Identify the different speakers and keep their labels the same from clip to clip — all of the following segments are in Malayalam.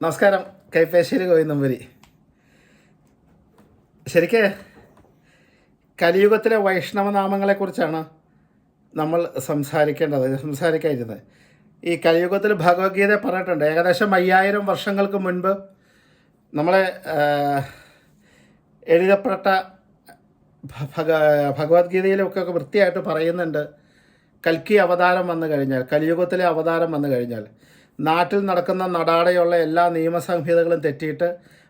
Speaker 1: നമസ്കാരം കൈപ്പേശ്ശേരി ഗോവിന്ദമ്പുരി ശരിക്ക് കലിയുഗത്തിലെ വൈഷ്ണവനാമങ്ങളെക്കുറിച്ചാണ് നമ്മൾ സംസാരിക്കേണ്ടത് സംസാരിക്കാതിരുന്നത്. ഈ കലിയുഗത്തിൽ ഭഗവത്ഗീത പറഞ്ഞിട്ടുണ്ട് ഏകദേശം അയ്യായിരം വർഷങ്ങൾക്ക് മുൻപ് നമ്മളെ എഴുതപ്പെട്ട ഭഗവത്ഗീതയിലൊക്കെ വൃത്തിയായിട്ട് പറയുന്നുണ്ട് കൽക്കി അവതാരം വന്നു കഴിഞ്ഞാൽ കലിയുഗത്തിലെ അവതാരം വന്നു കഴിഞ്ഞാൽ. നാട്ടിൽ നടക്കുന്ന നടാടെയുള്ള എല്ലാ നിയമസംഹിതകളും തെറ്റിയിട്ട്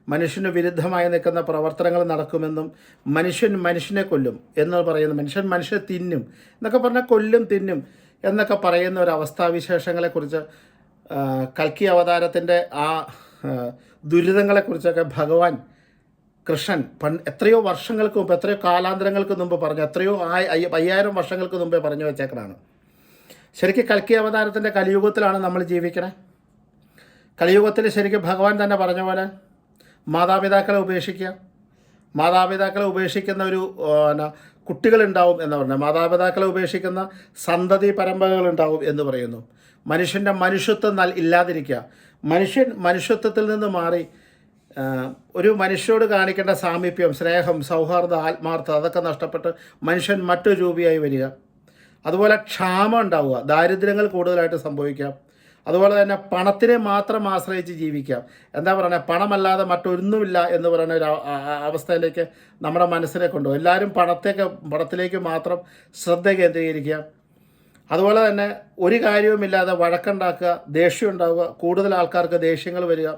Speaker 1: മനുഷ്യന് വിരുദ്ധമായി നിൽക്കുന്ന പ്രവർത്തനങ്ങൾ നടക്കുമെന്നും മനുഷ്യൻ മനുഷ്യനെ കൊല്ലും എന്ന് പറയുന്നു മനുഷ്യൻ മനുഷ്യനെ തിന്നും എന്നൊക്കെ പറഞ്ഞാൽ കൊല്ലും തിന്നും എന്നൊക്കെ പറയുന്ന ഒരു അവസ്ഥാവിശേഷങ്ങളെക്കുറിച്ച് കൽക്കി അവതാരത്തിന്റെ ആ ദുരിതങ്ങളെക്കുറിച്ചൊക്കെ ഭഗവാൻ കൃഷ്ണൻ പൺ എത്രയോ വർഷങ്ങൾക്ക് മുമ്പ് എത്രയോ കാലാന്തരങ്ങൾക്ക് മുമ്പ് പറഞ്ഞു എത്രയോ ആയി അയ്യ- അയ്യായിരം വർഷങ്ങൾക്ക് മുമ്പേ പറഞ്ഞു വെച്ചേക്കണാണ് ശരിക്കും കൽക്കി അവതാരത്തിന്റെ കലിയുഗത്തിലാണ് നമ്മൾ ജീവിക്കണേ. കലിയുഗത്തിൽ ശരിക്കും ഭഗവാൻ തന്നെ പറഞ്ഞ പോലെ മാതാപിതാക്കളെ ഉപേക്ഷിക്കുക. മാതാപിതാക്കളെ ഉപേക്ഷിക്കുന്ന ഒരു ആ, ന, കുട്ടികളുണ്ടാവും എന്ന് പറഞ്ഞാൽ മാതാപിതാക്കളെ ഉപേക്ഷിക്കുന്ന സന്തതി പരമ്പരകളുണ്ടാവും എന്ന് പറയുന്നു. മനുഷ്യന്റെ മനുഷ്യത്വം ഇല്ലാതിരിക്കുക. മനുഷ്യൻ മനുഷ്യത്വത്തിൽ നിന്ന് മാറി ഒരു മനുഷ്യരോട് കാണിക്കേണ്ട സാമീപ്യം സ്നേഹം സൗഹാർദ്ദം ആത്മാർത്ഥത അതൊക്കെ നഷ്ടപ്പെട്ട് മനുഷ്യൻ മറ്റൊരു രൂപിയായി വരിക. അതുപോലെ ക്ഷാമം ഉണ്ടാവുക. ദാരിദ്ര്യങ്ങൾ കൂടുതലായിട്ട് സംഭവിക്കാം. അതുപോലെ തന്നെ പണത്തിനെ മാത്രം ആശ്രയിച്ച് ജീവിക്കാം. എന്താ പറയുക? പണമല്ലാതെ മറ്റൊന്നുമില്ല എന്ന് പറയുന്ന ഒരു അവസ്ഥയിലേക്ക് നമ്മുടെ മനസ്സിനെ കൊണ്ടുപോകും. എല്ലാവരും പണത്തേക്ക് പണത്തിലേക്ക് മാത്രം ശ്രദ്ധ കേന്ദ്രീകരിക്കുക. അതുപോലെ തന്നെ ഒരു കാര്യവുമില്ലാതെ വഴക്കുണ്ടാക്കുക ദേഷ്യം ഉണ്ടാവുക കൂടുതൽ ആൾക്കാർക്ക് ദേഷ്യങ്ങൾ വരിക.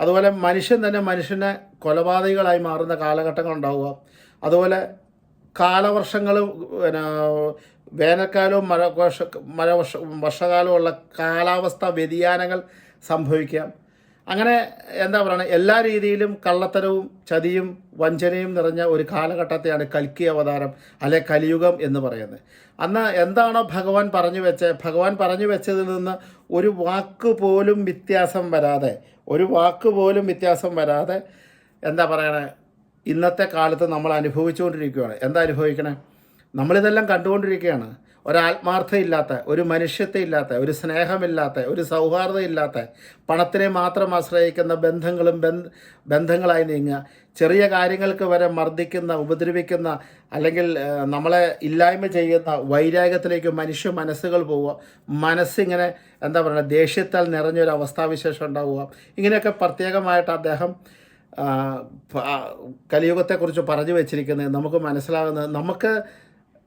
Speaker 1: അതുപോലെ മനുഷ്യൻ തന്നെ മനുഷ്യനെ കൊലപാതകികളായി മാറുന്ന കാലഘട്ടങ്ങൾ ഉണ്ടാവുക. അതുപോലെ കാലവർഷങ്ങൾ പിന്നെ വേനൽക്കാലവും മഴ വർഷ മഴ വർഷ വർഷകാലവും ഉള്ള കാലാവസ്ഥ വ്യതിയാനങ്ങൾ സംഭവിക്കാം. അങ്ങനെ എന്താ പറയുക എല്ലാ രീതിയിലും കള്ളത്തരവും ചതിയും വഞ്ചനയും നിറഞ്ഞ ഒരു കാലഘട്ടത്തെയാണ് കൽക്കി അവതാരം അല്ലെ കലിയുഗം എന്ന് പറയുന്നത്. അന്ന് എന്താണോ ഭഗവാൻ പറഞ്ഞു വെച്ചത് ഭഗവാൻ പറഞ്ഞു വെച്ചതിൽ നിന്ന് ഒരു വാക്ക് പോലും വ്യത്യാസം വരാതെ ഒരു വാക്ക് പോലും വ്യത്യാസം വരാതെ എന്താ പറയണേ? ഇന്നത്തെ കാലത്ത് നമ്മൾ അനുഭവിച്ചുകൊണ്ടിരിക്കുകയാണ്. എന്താ അനുഭവിക്കണേ? നമ്മളിതെല്ലാം കണ്ടുകൊണ്ടിരിക്കുകയാണ്. ഒരാത്മാർത്ഥയില്ലാത്ത ഒരു മനുഷ്യത്തെ ഇല്ലാത്ത ഒരു സ്നേഹമില്ലാത്ത ഒരു സൗഹാർദ്ദം ഇല്ലാത്ത പണത്തിനെ മാത്രം ആശ്രയിക്കുന്ന ബന്ധങ്ങളും ബന്ധ ബന്ധങ്ങളായി നീങ്ങുക. ചെറിയ കാര്യങ്ങൾക്ക് വരെ മർദ്ദിക്കുന്ന ഉപദ്രവിക്കുന്ന അല്ലെങ്കിൽ നമ്മളെ ഇല്ലായ്മ ചെയ്യുന്ന വൈരാഗ്യത്തിലേക്ക് മനുഷ്യ മനസ്സുകൾ പോവുക. മനസ്സിങ്ങനെ എന്താ പറയുക ദേഷ്യത്താൽ നിറഞ്ഞൊരു അവസ്ഥാവിശേഷം ഉണ്ടാവുക. ഇങ്ങനെയൊക്കെ പ്രത്യേകമായിട്ട് അദ്ദേഹം കലിയുഗത്തെക്കുറിച്ച് പറഞ്ഞു വെച്ചിരിക്കുന്നത് നമുക്ക് മനസ്സിലാകുന്നത്. നമുക്ക്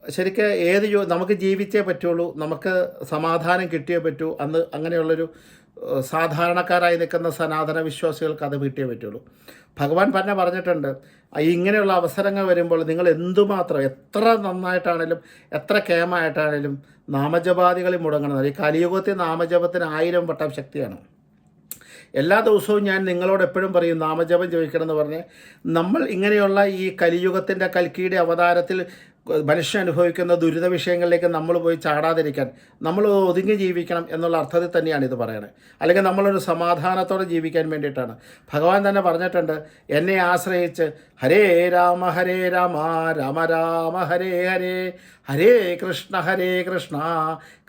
Speaker 1: ശരിക്ക് ഏത് ജോ നമുക്ക് ജീവിച്ചേ പറ്റുള്ളൂ നമുക്ക് സമാധാനം കിട്ടിയേ പറ്റൂ അന്ന് അങ്ങനെയുള്ളൊരു സാധാരണക്കാരായി നിൽക്കുന്ന സനാതന വിശ്വാസികൾക്ക് അത് കിട്ടിയേ പറ്റുള്ളൂ. ഭഗവാൻ തന്നെ പറഞ്ഞിട്ടുണ്ട് ഇങ്ങനെയുള്ള അവസരങ്ങൾ വരുമ്പോൾ നിങ്ങൾ എന്തുമാത്രം എത്ര നന്നായിട്ടാണേലും എത്ര കേമായിട്ടാണേലും നാമജപാദികളിൽ മുടങ്ങണം. ഈ കലിയുഗത്തിൽ നാമജപത്തിന് ആയിരം വട്ടം ശക്തിയാണ്. എല്ലാ ദിവസവും ഞാൻ നിങ്ങളോട് എപ്പോഴും പറയും നാമജപം ചോദിക്കണമെന്ന് എന്ന് നമ്മൾ ഇങ്ങനെയുള്ള ഈ കലിയുഗത്തിന്റെ കൽക്കിയുടെ അവതാരത്തിൽ മനുഷ്യൻ അനുഭവിക്കുന്ന ദുരിത വിഷയങ്ങളിലേക്ക് നമ്മൾ പോയി ചാടാതിരിക്കാൻ നമ്മൾ ഒതുങ്ങി ജീവിക്കണം എന്നുള്ള അർത്ഥത്തിൽ തന്നെയാണ് ഇത് പറയുന്നത് അല്ലെങ്കിൽ നമ്മളൊരു സമാധാനത്തോടെ ജീവിക്കാൻ വേണ്ടിയിട്ടാണ്. ഭഗവാൻ തന്നെ പറഞ്ഞിട്ടുണ്ട് എന്നെ ആശ്രയിച്ച് ഹരേ രാമ ഹരേ രാമ രാമ രാമ ഹരേ ഹരേ ഹരേ കൃഷ്ണ ഹരേ കൃഷ്ണ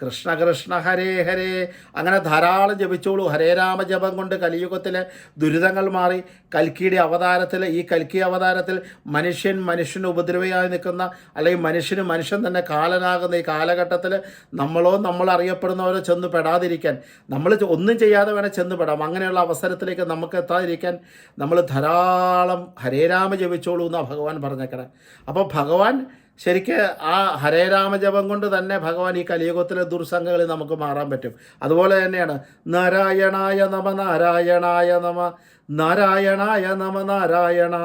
Speaker 1: കൃഷ്ണ കൃഷ്ണ ഹരേ ഹരേ. അങ്ങനെ ധാരാളം ജപിച്ചോളൂ. ഹരേ രാമ ജപം കൊണ്ട് കലിയുഗത്തിലെ ദുരിതങ്ങൾ മാറി. കൽക്കിയുടെ അവതാരത്തിൽ ഈ കൽക്കി അവതാരത്തിൽ മനുഷ്യൻ മനുഷ്യന് ഉപദ്രവയായി നിൽക്കുന്ന അല്ലെങ്കിൽ മനുഷ്യന് മനുഷ്യൻ തന്നെ കാലനാകുന്ന ഈ കാലഘട്ടത്തിൽ നമ്മളോ നമ്മൾ അറിയപ്പെടുന്നവരോ ചെന്ന് പെടാതിരിക്കാൻ നമ്മൾ ഒന്നും ചെയ്യാതെ വേണേൽ ചെന്ന് പെടാം. അങ്ങനെയുള്ള അവസരത്തിലേക്ക് നമുക്ക് എത്താതിരിക്കാൻ നമ്മൾ ധാരാളം ഹരേരാമ ജപിച്ചോളൂ എന്നാണ് ഭഗവാൻ പറഞ്ഞേക്കണേ. അപ്പോൾ ഭഗവാൻ ശരിക്ക് ആ ഹരേരാമ ജപം കൊണ്ട് തന്നെ ഭഗവാൻ ഈ കലിയുഗത്തിലെ ദുർസംഗങ്ങളിൽ നമുക്ക് മാറാൻ പറ്റും. അതുപോലെ തന്നെയാണ് നാരായണായ നമ നാരായണായ നമ നാരായണായ നമ നാരായണ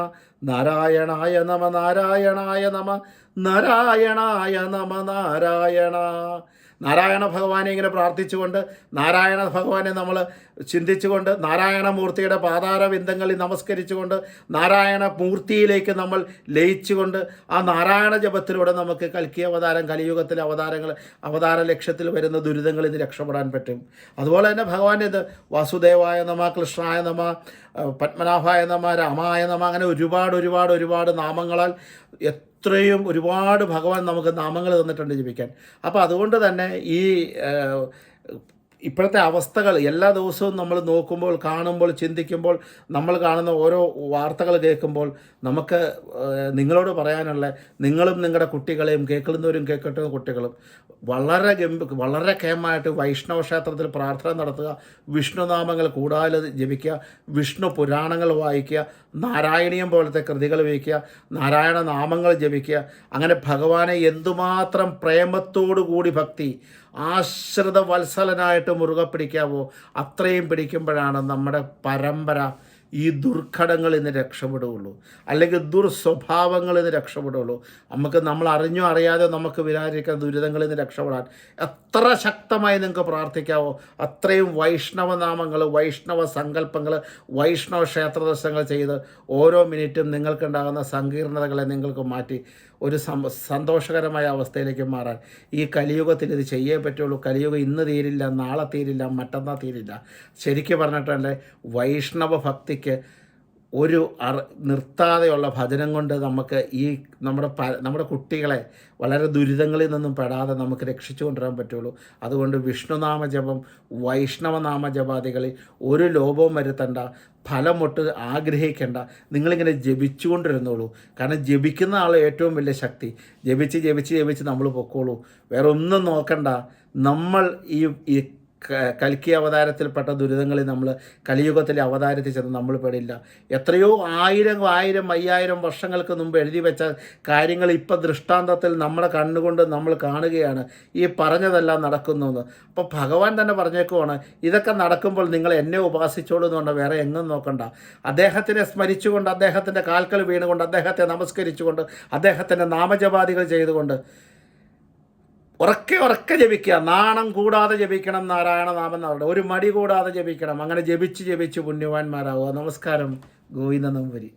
Speaker 1: നാരായണായ നമ നാരായണായ നമ നാരായണായ നമ നാരായണ. നാരായണ ഭഗവാനെ ഇങ്ങനെ പ്രാർത്ഥിച്ചുകൊണ്ട് നാരായണ ഭഗവാനെ നമ്മൾ ചിന്തിച്ചുകൊണ്ട് നാരായണമൂർത്തിയുടെ പാതാരബിന്ദങ്ങളിൽ നമസ്കരിച്ചുകൊണ്ട് നാരായണ മൂർത്തിയിലേക്ക് നമ്മൾ ലയിച്ചുകൊണ്ട് ആ നാരായണ ജപത്തിലൂടെ നമുക്ക് കൽക്കി അവതാരം കലിയുഗത്തിലെ അവതാരങ്ങൾ അവതാര ലക്ഷ്യത്തിൽ വരുന്ന ദുരിതങ്ങളിൽ നിന്ന് രക്ഷപ്പെടാൻ പറ്റും. അതുപോലെ തന്നെ ഭഗവാൻ ഇത് വാസുദേവായ നമ കൃഷ്ണായ നമ പത്മനാഭായ നമ രാമായ നമ അങ്ങനെ ഒരുപാട് ഒരുപാട് ഒരുപാട് നാമങ്ങളാൽ എത്രയും ഒരുപാട് ഭഗവാൻ നമുക്ക് നാമങ്ങൾ തന്നിട്ടുണ്ട് ജപിക്കാൻ. അപ്പോൾ അതുകൊണ്ട് തന്നെ ഈ ഇപ്പോഴത്തെ അവസ്ഥകൾ എല്ലാ ദിവസവും നമ്മൾ നോക്കുമ്പോൾ കാണുമ്പോൾ ചിന്തിക്കുമ്പോൾ നമ്മൾ കാണുന്ന ഓരോ വാർത്തകൾ കേൾക്കുമ്പോൾ നമുക്ക് നിങ്ങളോട് പറയാനുള്ള നിങ്ങളും നിങ്ങളുടെ കുട്ടികളെയും കേൾക്കുന്നവരും കേൾക്കട്ടുന്ന കുട്ടികളും വളരെ ഗംഭ വളരെ കേമായിട്ട് വൈഷ്ണവ ക്ഷേത്രത്തിൽ പ്രാർത്ഥന നടത്തുക വിഷ്ണുനാമങ്ങൾ കൂടാതെ ജപിക്കുക വിഷ്ണു പുരാണങ്ങൾ വായിക്കുക നാരായണീയം പോലത്തെ കൃതികൾ വയ്ക്കുക നാരായണ നാമങ്ങൾ ജപിക്കുക അങ്ങനെ ഭഗവാനെ എന്തുമാത്രം പ്രേമത്തോടു കൂടി ഭക്തി ആശ്രിത വത്സലനായിട്ട് മുറുകെ പിടിക്കാവോ? അത്രയും പിടിക്കുമ്പോഴാണ് നമ്മുടെ പരമ്പര ഈ ദുർഘടങ്ങളിൽ നിന്ന് രക്ഷപ്പെടുകയുള്ളൂ. അല്ലെങ്കിൽ ദുർസ്വഭാവങ്ങളിൽ നിന്ന് രക്ഷപ്പെടുകയുള്ളൂ. നമുക്ക് നമ്മൾ അറിഞ്ഞോ അറിയാതെ നമുക്ക് വിരാജിക്കുന്ന ദുരിതങ്ങളിൽ നിന്ന് രക്ഷപ്പെടാൻ എത്ര ശക്തമായി നിങ്ങൾക്ക് പ്രാർത്ഥിക്കാവോ? അത്രയും വൈഷ്ണവ നാമങ്ങൾ വൈഷ്ണവ സങ്കല്പങ്ങൾ വൈഷ്ണവ ക്ഷേത്ര ദർശനങ്ങൾ ചെയ്ത് ഓരോ മിനിറ്റും നിങ്ങൾക്കുണ്ടാകുന്ന സങ്കീർണതകളെ നിങ്ങൾക്ക് മാറ്റി ഒരു സന്തോഷകരമായ അവസ്ഥയിലേക്ക് മാറാൻ. ഈ കലിയുഗത്തിൽ ഇത് ചെയ്യേ പറ്റുള്ളൂ. കലിയുഗം ഇന്ന് തീരില്ല നാളെ തീരില്ല മറ്റന്നാൾ തീരില്ല. ശരിക്കും പറഞ്ഞിട്ടുണ്ടെങ്കിൽ വൈഷ്ണവ ഭക്തിക്ക് ഒരു അറ നിർത്താതെയുള്ള ഭജനം കൊണ്ട് നമുക്ക് ഈ നമ്മുടെ പ നമ്മുടെ കുട്ടികളെ വളരെ ദുരിതങ്ങളിൽ നിന്നും പെടാതെ നമുക്ക് രക്ഷിച്ചു കൊണ്ടുവരാൻ പറ്റുള്ളൂ. അതുകൊണ്ട് വിഷ്ണുനാമ ജപം വൈഷ്ണവനാമ ജപാദികളിൽ ഒരു ലോപവും വരുത്തണ്ട ഫലമൊട്ട് ആഗ്രഹിക്കേണ്ട. നിങ്ങളിങ്ങനെ ജപിച്ചുകൊണ്ടിരുന്നോളൂ കാരണം ജപിക്കുന്ന ആൾ ഏറ്റവും വലിയ ശക്തി. ജപിച്ച് ജപിച്ച് ജപിച്ച് നമ്മൾ പൊക്കോളൂ. വേറെ ഒന്നും നോക്കണ്ട. നമ്മൾ ഈ കൽക്കി അവതാരത്തിൽപ്പെട്ട ദുരിതങ്ങളിൽ നമ്മൾ കലിയുഗത്തിലെ അവതാരത്തിൽ ചെന്ന് നമ്മൾ പെടില്ല. എത്രയോ ആയിരം ആയിരം അയ്യായിരം വർഷങ്ങൾക്ക് മുമ്പ് എഴുതി വെച്ച കാര്യങ്ങൾ ഇപ്പം ദൃഷ്ടാന്തത്തിൽ നമ്മുടെ കണ്ണുകൊണ്ട് നമ്മൾ കാണുകയാണ്. ഈ പറഞ്ഞതെല്ലാം നടക്കുന്നു എന്ന് അപ്പോൾ ഭഗവാൻ തന്നെ പറഞ്ഞേക്കുവാണ് ഇതൊക്കെ നടക്കുമ്പോൾ നിങ്ങൾ എന്നെ ഉപാസിച്ചോളൂ എന്നുകൊണ്ട് വേറെ എങ്ങും നോക്കണ്ട. അദ്ദേഹത്തിനെ സ്മരിച്ചുകൊണ്ട് അദ്ദേഹത്തിന്റെ കാൽക്കൽ വീണുകൊണ്ട് അദ്ദേഹത്തെ നമസ്കരിച്ചുകൊണ്ട് അദ്ദേഹത്തിന്റെ നാമജപാദികൾ ചെയ്തുകൊണ്ട് ഉറക്കെ ഉറക്കെ ജപിക്കുക. നാണം കൂടാതെ ജപിക്കണം നാരായണ നാമം എന്ന് ഒരു മടി കൂടാതെ ജപിക്കണം. അങ്ങനെ ജപിച്ച് ജപിച്ച് പുണ്യവാന്മാരാവുക. നമസ്കാരം. ഗോവിന്ദ നമ്പൂരി